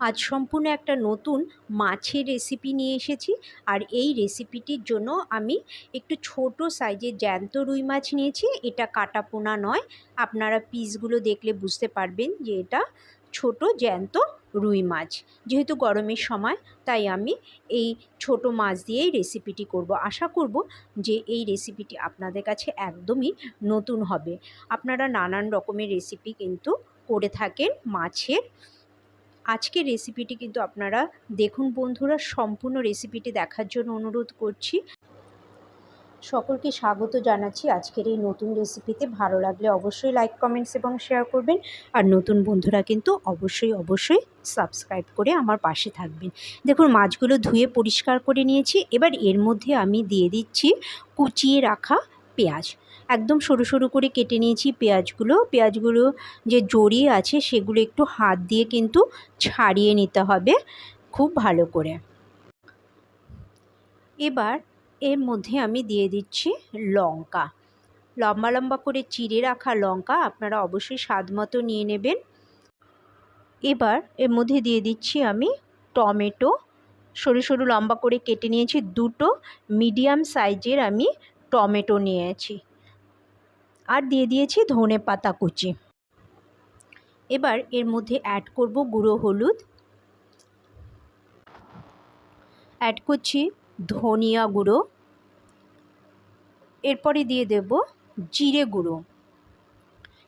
আজ সম্পূর্ণ একটা নতুন মাছের রেসিপি নিয়ে এসেছি। আর এই রেসিপিটির জন্য আমি একটু ছোট সাইজের জ্যান্ত রুই মাছ নিয়েছি। এটা কাটা পোনা নয়। আপনারা পিসগুলো দেখলে বুঝতে পারবেন যে এটা ছোট জ্যান্ত রুই মাছ। যেহেতু গরমের সময়, তাই আমি এই ছোট মাছ দিয়েই রেসিপিটি করব। আশা করব যে এই রেসিপিটি আপনাদের কাছে একদমই নতুন হবে। আপনারা নানান রকমের রেসিপি কিন্তু করে থাকেন মাছের আজকের রেসিপিটি কিন্তু আপনারা দেখুন বন্ধুরা, সম্পূর্ণ রেসিপিটি দেখার জন্য অনুরোধ করছি। সকলকে স্বাগত জানাচ্ছি আজকের এই নতুন রেসিপিতে ভালো লাগলে অবশ্যই লাইক কমেন্টস এবং শেয়ার করবেন। আর নতুন বন্ধুরা কিন্তু অবশ্যই অবশ্যই সাবস্ক্রাইব করে আমার পাশে থাকবেন। দেখুন, মাছগুলো ধুয়ে পরিষ্কার করে নিয়েছি। এবার এর মধ্যে আমি দিয়ে দিচ্ছি কুচিয়ে রাখা পেঁয়াজ। একদম সরু সরু করে কেটে নিয়েছি পেঁয়াজগুলো। পেঁয়াজগুলো যে জড়িয়ে আছে সেগুলো একটু হাত দিয়ে কিন্তু ছাড়িয়ে নিতে হবে খুব ভালো করে। এবার এর মধ্যে আমি দিয়ে দিচ্ছি লঙ্কা। লম্বা লম্বা করে চিড়ে রাখা লঙ্কা আপনারা অবশ্যই স্বাদ মতো নিয়ে নেবেন। এবার এর মধ্যে দিয়ে দিচ্ছি আমি টমেটো। সরু সরু লম্বা করে কেটে নিয়েছি দুটো। মিডিয়াম সাইজের আমি টমেটো নিয়েছি। আর দিয়ে দিয়েছি ধনে পাতা কুচি। এবার এর মধ্যে অ্যাড করব গুঁড়ো হলুদ। অ্যাড করছি ধনিয়া গুঁড়ো। এরপরে দিয়ে দেব জিরে গুঁড়ো।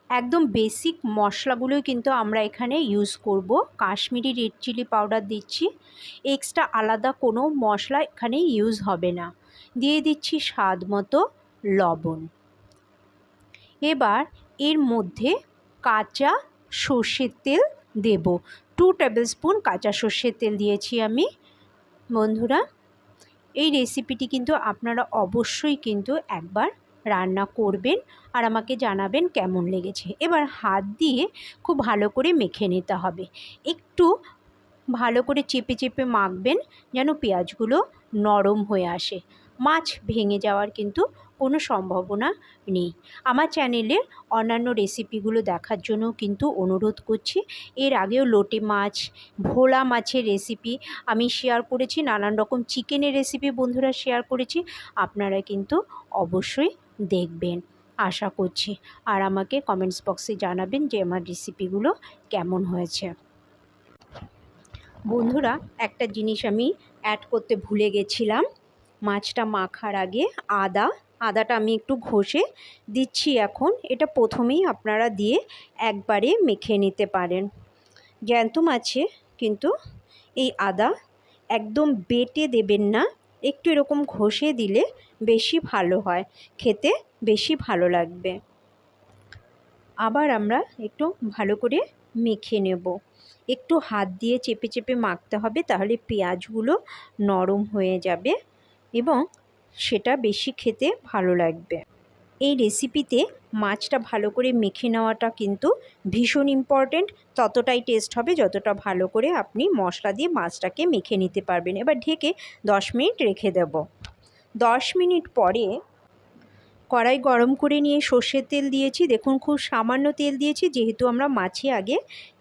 একদম বেসিক মশলাগুলোই কিন্তু আমরা এখানে ইউজ করব। কাশ্মীরি রেড চিলি পাউডার দিচ্ছি। এক্সট্রা আলাদা কোনো মশলা এখানে ইউজ হবে না। দিয়ে দিচ্ছি স্বাদ মতো লবণ। এবার এর মধ্যে কাঁচা সর্ষের তেল দেব। টু টেবিল স্পুন কাঁচা সর্ষের তেল দিয়েছি আমি। বন্ধুরা, এই রেসিপিটি কিন্তু আপনারা অবশ্যই কিন্তু একবার রান্না করবেন আর আমাকে জানাবেন কেমন লেগেছে। এবার হাত দিয়ে খুব ভালো করে মেখে নিতে হবে। একটু ভালো করে চেপে চেপে মাখবেন যেন পেঁয়াজগুলো নরম হয়ে আসে। মাছ ভেঙে যাওয়ার কিন্তু কোনো সম্ভাবনা নেই। আমার চ্যানেলের অন্যান্য রেসিপিগুলো দেখার জন্য কিন্তু অনুরোধ করছি। এর আগেও লোটে মাছ, ভোলা মাছের রেসিপি আমি শেয়ার করেছি, নানান রকম চিকেনের রেসিপি বন্ধুরা শেয়ার করেছি, আপনারা কিন্তু অবশ্যই দেখবেন। আশা করছি আর আমাকে কমেন্টস বক্সে জানাবেন যে আমার রেসিপিগুলো কেমন হয়েছে। বন্ধুরা, একটা জিনিস আমি অ্যাড করতে ভুলে গেছিলাম। মাছটা মাখার আগে আদা, আদাটা আমি একটু ঘষে দিচ্ছি এখন। এটা প্রথমেই আপনারা দিয়ে একবারে মেখে নিতে পারেন। জ্যান্ত মাছে কিন্তু এই আদা একদম বেটে দেবেন না। একটু এরকম ঘষে দিলে বেশি ভালো হয়। খেতে বেশি ভালো লাগবে। আবার আমরা একটু ভালো করে মেখে নেব। একটু হাত দিয়ে চেপে চেপে মাখতে হবে, তাহলে পেঁয়াজগুলো নরম হয়ে যাবে। এবং সেটা বেশি খেতে ভালো লাগবে। এই রেসিপিতে মাছটা ভালো করে মেখে নেওয়াটা কিন্তু ভীষণ ইম্পর্ট্যান্ট ততটাই টেস্ট হবে যতটা ভালো করে আপনি মশলা দিয়ে মাছটাকে মেখে নিতে পারবেন। এবার ঢেকে দশ মিনিট রেখে দেব। দশ মিনিট পরে কড়াই গরম করে নিয়ে সর্ষের তেল দিয়েছি। দেখুন খুব সামান্য তেল দিয়েছি, যেহেতু আমরা মাছে আগে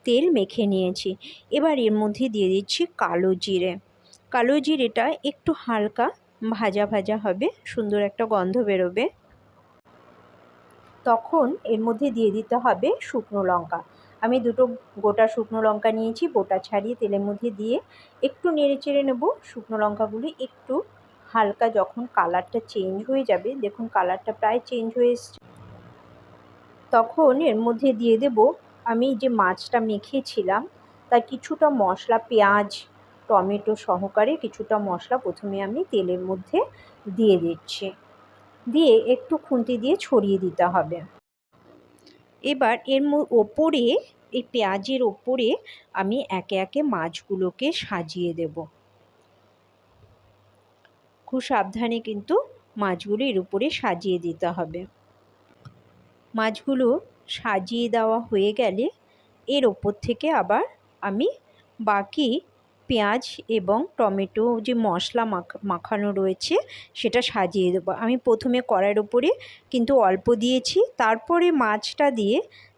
তেল মেখে নিয়েছি। এবার এর মধ্যে দিয়ে দিচ্ছি কালো জিরে। কালো জিরেটা একটু হালকা ভাজা ভাজা হবে, সুন্দর একটা গন্ধ বেরোবে। তখন এর মধ্যে দিয়ে দিতে হবে শুকনো লঙ্কা। আমি দুটো গোটা শুকনো লঙ্কা নিয়েছি বোটা ছাড়িয়ে তেলের মধ্যে দিয়ে একটু নেড়ে চেড়ে নেব। শুকনো লঙ্কাগুলি একটু হালকা যখন কালারটা চেঞ্জ হয়ে যাবে, দেখুন কালারটা প্রায় চেঞ্জ হয়ে এসছে। তখন এর মধ্যে দিয়ে দেব, আমি যে মাছটা মেখেছিলাম, তার কিছুটা মশলা, পেঁয়াজ টমেটো সহকারে কিছুটা মশলা প্রথমে আমি তেলের মধ্যে দিয়ে দিচ্ছি। দিয়ে একটু খুন্তি দিয়ে ছড়িয়ে দিতে হবে। এবার এর ওপরে, এই পেঁয়াজের ওপরে আমি একে একে মাছগুলোকে সাজিয়ে দেব। খুব সাবধানে কিন্তু মাছগুলো এর উপরে সাজিয়ে দিতে হবে। মাছগুলো সাজিয়ে দেওয়া হয়ে গেলে এর ওপর থেকে আবার আমি বাকি পেঁয়াজ এবং টমেটো যে মশলা মাখানো রয়েছে সেটা সাজিয়ে দেবো। আমি প্রথমে কড়াইয়ের উপরে কিন্তু অল্প দিয়েছি, তারপরে মাছটা দিয়ে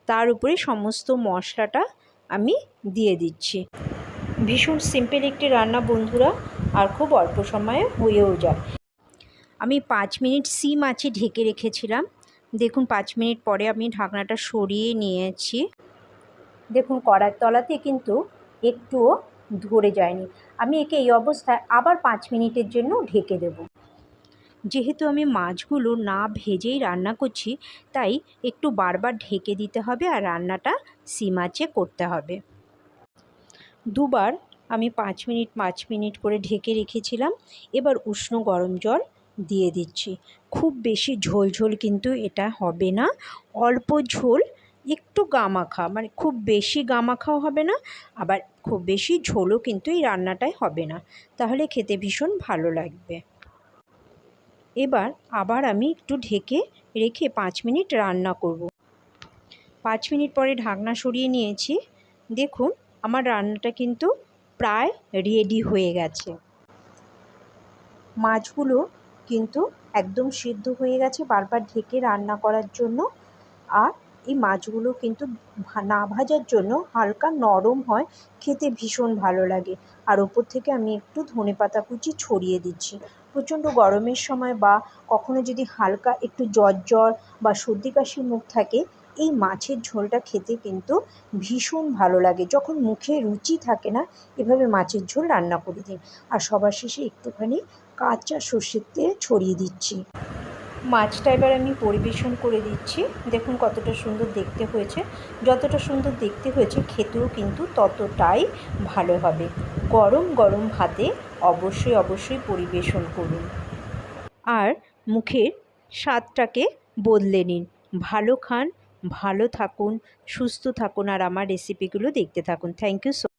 তার উপরে সমস্ত মশলাটা আমি দিয়ে দিচ্ছি। ভীষণ সিম্পল একটি রান্না বন্ধুরা, আর খুব অল্প সময়ে হয়েও যায়। আমি পাঁচ মিনিট সিম আঁচে ঢেকে রেখেছিলাম। দেখুন, পাঁচ মিনিট পরে আমি ঢাকনাটা সরিয়ে নিয়েছি। দেখুন কড়ার তলাতে কিন্তু একটুও ধরে যায়নি। আমি একে এই অবস্থায় আবার পাঁচ মিনিটের জন্য ঢেকে দেব। যেহেতু আমি মাছগুলো না ভেজেই রান্না করছি, তাই একটু বারবার ঢেকে দিতে হবে আর রান্নাটা সিম আঁচে করতে হবে। দুবার আমি পাঁচ মিনিট পাঁচ মিনিট করে ঢেকে রেখেছিলাম। এবার উষ্ণ গরম জল দিয়ে দিচ্ছি। খুব বেশি ঝোল ঝোল কিন্তু এটা হবে না। অল্প ঝোল একটু গামাখা মানে খুব বেশি গামাখাও হবে না, আবার খুব বেশি ঝোলও কিন্তু এই রান্নাটায় হবে না। তাহলে খেতে ভীষণ ভালো লাগবে। এবার আবার আমি একটু ঢেকে রেখে পাঁচ মিনিট রান্না করব। পাঁচ মিনিট পরে ঢাকনা সরিয়ে নিয়েছি। দেখুন, আমার রান্নাটা কিন্তু প্রায় রেডি হয়ে গেছে। মাছগুলো কিন্তু একদম সিদ্ধ হয়ে গেছে, বারবার ঢেকে রান্না করার জন্য। আর এই মাছগুলো কিন্তু না ভাজার জন্য হালকা নরম হয়, খেতে ভীষণ ভালো লাগে। আর ওপর থেকে আমি একটু ধনে পাতা কুচি ছড়িয়ে দিচ্ছি। প্রচণ্ড গরমের সময় বা কখনো যদি হালকা একটু জ্বর জ্বর বা সর্দি কাশি মুখ থাকে, এই মাছের ঝোলটা খেতে কিন্তু ভীষণ ভালো লাগে। যখন মুখে রুচি থাকে না, এভাবে মাছের ঝোল রান্না করে দিন। আর সবার শেষে একটুখানি কাঁচা সর্ষের তেল ছড়িয়ে দিচ্ছি। মাছটা এবার আমি পরিবেশন করে দিচ্ছি। দেখুন কতটা সুন্দর দেখতে হয়েছে। যতটা সুন্দর দেখতে হয়েছে, খেতেও কিন্তু ততটাই ভালো হবে। গরম গরম ভাতে অবশ্যই অবশ্যই পরিবেশন করুন। আর মুখের স্বাদটাকে বদলে নিন। ভালো খান, ভালো থাকুন, সুস্থ থাকুন, আর আমার রেসিপিগুলো দেখতে থাকুন। Thank you so